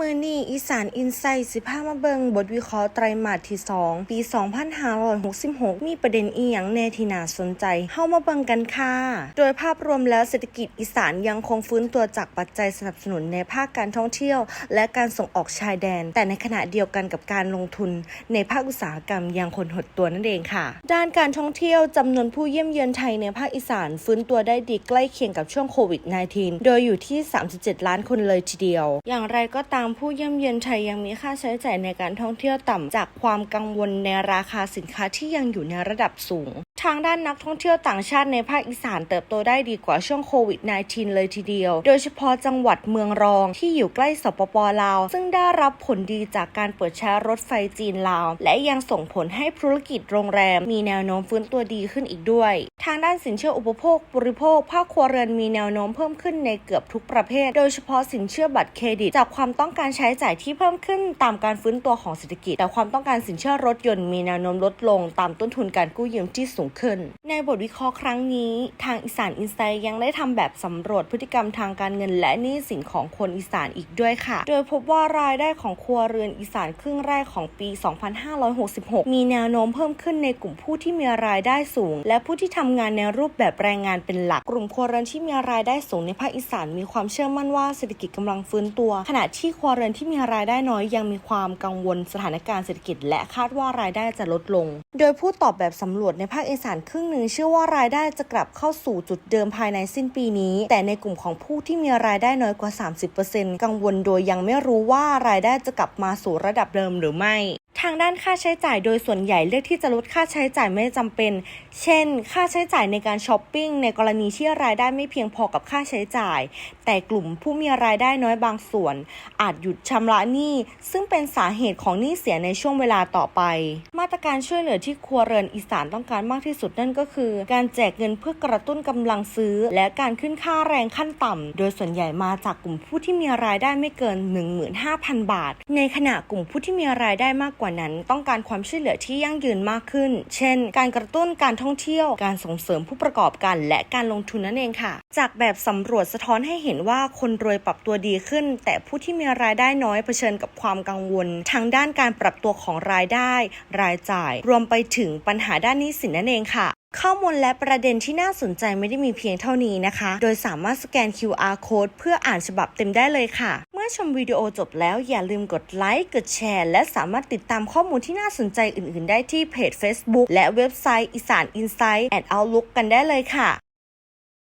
มือนี่อีสานอินไซต์สิพามาเบิงบทวิเคราะห์ไตรมาสที่ 2 ปี 2566 มีประเด็นอีหยังแน่ที่น่าสนใจ เข้ามาเบิงกันค่ะ โดยภาพรวมแล้วเศรษฐกิจอีสานยังคงฟื้นตัวจากปัจจัยสนับสนุนในภาคการท่องเที่ยว และการส่งออกชายแดน แต่ในขณะเดียวกันกับการลงทุน ในภาคอุตสาหกรรมยังคงหดตัวนั่นเองค่ะ ด้านการท่องเที่ยวจำนวนผู้เยี่ยมเยือนไทยในภาคอีสานฟื้นตัวได้ดีใกล้เคียงกับช่วงโควิด -19 โดยอยู่ที่ 37 ล้านคนเลยทีเดียว อย่างไรก็ตามผู้เยี่ยมเยือนไทยยังมีค่าใช้จ่ายในการท่องเที่ยวต่ำจากความกังวลในราคาสินค้าที่ยังอยู่ในระดับสูง ทางด้านนักท่องเที่ยวต่างชาติในภาคอีสานเติบโตได้ดีกว่าช่วงโควิด -19 เลยทีเดียว โดยเฉพาะจังหวัดเมืองรองที่อยู่ใกล้สปปลาว ซึ่งได้รับผลดีจากการเปิดใช้รถไฟจีนลาว และยังส่งผลให้ธุรกิจโรงแรม มีแนวโน้มฟื้นตัวดีขึ้นอีกด้วย ทางด้านสินเชื่ออุปโภค บริโภค ภาคครัวเรือนมีแนวโน้มเพิ่มขึ้นในเกือบทุกประเภท โดยเฉพาะสินเชื่อบัตรเครดิตจากความต้องการใช้จ่ายที่เพิ่มขึ้นตามการฟื้นตัวของเศรษฐกิจ แต่ความต้องการสินเชื่อรถยนต์มีแนวโน้มลดลงตามต้นทุนการกู้ยืมที่สูงขึ้น ในบทวิเคราะห์ครั้งนี้ ทางอีสานอินไซด์ยังได้ทำแบบสำรวจพฤติกรรมทางการเงิน และหนี้สินของคนอีสานอีกด้วยค่ะ โดยพบว่ารายได้ของครัวเรือนอีสานครึ่งแรกของปี 2566 มีแนวโน้มเพิ่มขึ้นในกลุ่มผู้ที่มีรายได้สูง และผู้ที่ทำงานในรูปแบบแรงงานเป็นหลัก กลุ่มครัวเรือนที่มีรายได้สูงในภาคอีสานมีความเชื่อมั่นว่าเศรษฐกิจกำลังฟื้นตัว ขณะที่ครัวเรือนที่มีรายได้น้อยยังมีความกังวลสถานการณ์เศรษฐกิจ และคาดว่ารายได้จะลดลง โดยผู้ตอบแบบสำรวจในภาคอีสารครึ่งหนึ่งเชื่อว่ารายได้จะกลับเข้าสู่จุดเดิมภายในสิ้นปีนี้ แต่ในกลุ่มของผู้ที่มีรายได้น้อยกว่า 30%กังวลโดยยังไม่รู้ว่ารายได้จะกลับมาสู่ระดับเดิมหรือไม่ ทางด้านค่าใช้จ่ายโดยส่วนใหญ่เลือกที่จะลดค่าใช้จ่ายไม่จำเป็น เช่น ค่าใช้จ่ายในการช้อปปิ้งในกรณีที่รายได้ไม่เพียงพอกับค่าใช้จ่าย แต่กลุ่มผู้มีรายได้น้อยบางส่วน อาจหยุดชำระหนี้ ซึ่งเป็นสาเหตุของหนี้เสียในช่วงเวลาต่อไป มาตรการช่วยเหลือที่ครัวเรือนอีสานต้องการมากที่สุดนั่นก็คือ การแจกเงินเพื่อกระตุ้นกำลังซื้อ และการขึ้นค่าแรงขั้นต่ำโดยส่วนใหญ่มาจากกลุ่มผู้ที่มีรายได้ไม่เกิน 15,000 บาท ในขณะกลุ่มผู้ที่มีรายได้มากกว่านั้นต้องการความช่วยเหลือที่ยั่งยืนมากขึ้น เช่น การกระตุ้นการท่องเที่ยว การส่งเสริมผู้ประกอบการและการลงทุนนั่นเองค่ะ จากแบบสำรวจสะท้อนให้เห็นว่าคนรวยปรับตัวดีขึ้น แต่ผู้ที่มีรายได้น้อยเผชิญกับความกังวลทางด้านการปรับตัวของรายได้ รายจ่าย รวมไปถึงปัญหาด้านนี้สินนั่นเองค่ะ ข้อมูลและประเด็นที่น่าสนใจไม่ได้มีเพียงเท่านี้นะคะ โดยสามารถสแกน QR code เพื่ออ่านฉบับเต็มได้เลยค่ะ เมื่อชมวิดีโอจบแล้วอย่าลืมกดไลค์ กดแชร์ และสามารถติดตามข้อมูลที่น่าสนใจอื่น ๆ ได้ที่เพจ Facebook และเว็บไซต์อีสาน Insight and Outlook กันได้เลยค่ะ